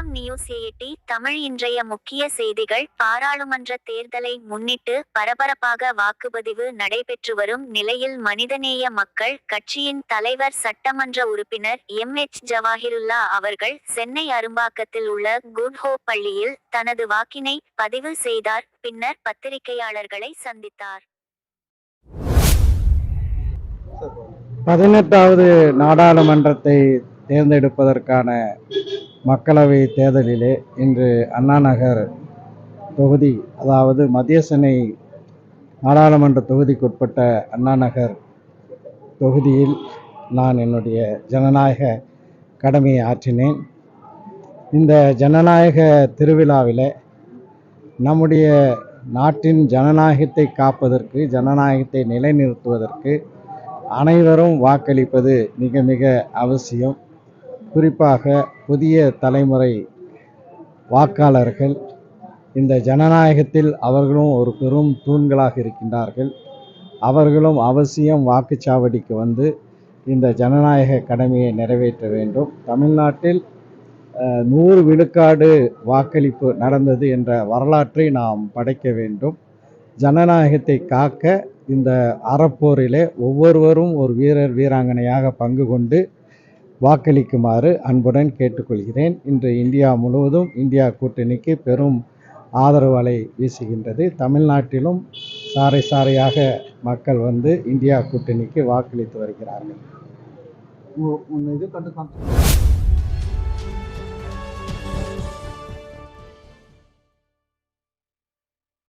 வணக்கம் news eighty Tamil இன்றைய முக்கிய செய்திகள். பாராளுமன்ற தேர்தலை முன்னிட்டு பரபரப்பாக வாக்குப்பதிவு நடைபெற்று வரும் நிலையில் மனிதநேய மக்கள் கட்சியின் தலைவர் சட்டமன்ற உறுப்பினர் எம் எச் ஜவாஹிருல்லா அவர்கள் சென்னை அரும்பாக்கத்தில் உள்ள குட் ஹோப் பள்ளியில் தனது வாக்கினை பதிவு செய்தார். பின்னர் பத்திரிகையாளர்களை சந்தித்தார். பதினெட்டாவது நாடாளுமன்றத்தை தேர்ந்தெடுப்பதற்கான மக்களவை தேர்தலிலே இன்று அண்ணாநகர் தொகுதி அதாவது மத்திய சென்னை நாடாளுமன்ற தொகுதிக்குட்பட்ட அண்ணாநகர் தொகுதியில் நான் என்னுடைய ஜனநாயக கடமையை ஆற்றினேன். இந்த ஜனநாயக திருவிழாவில் நம்முடைய நாட்டின் ஜனநாயகத்தை காப்பதற்கு ஜனநாயகத்தை நிலைநிறுத்துவதற்கு அனைவரும் வாக்களிப்பது மிக மிக அவசியம். குறிப்பாக புதிய தலைமுறை வாக்காளர்கள் இந்த ஜனநாயகத்தில் அவர்களும் ஒரு பெரும் தூண்களாக இருக்கின்றார்கள். அவர்களும் அவசியம் வாக்குச்சாவடிக்கு வந்து இந்த ஜனநாயக கடமையை நிறைவேற்ற வேண்டும். தமிழ்நாட்டில் நூறு விழுக்காடு வாக்களிப்பு நடந்தது என்ற வரலாற்றை நாம் படைக்க வேண்டும். ஜனநாயகத்தை காக்க இந்த அறப்போரிலே ஒவ்வொருவரும் ஒரு வீரர் வீராங்கனையாக பங்கு கொண்டு வாக்களிக்குமாறு அன்புடன் கேட்டுக்கொள்கிறேன். இன்று இந்தியா முழுவதும் இந்தியா கூட்டணிக்கு பெரும் ஆதரவலை வீசுகின்றது. தமிழ்நாட்டிலும் சாறை சாறையாக மக்கள் வந்து இந்தியா கூட்டணிக்கு வாக்களித்து வருகிறார்கள்.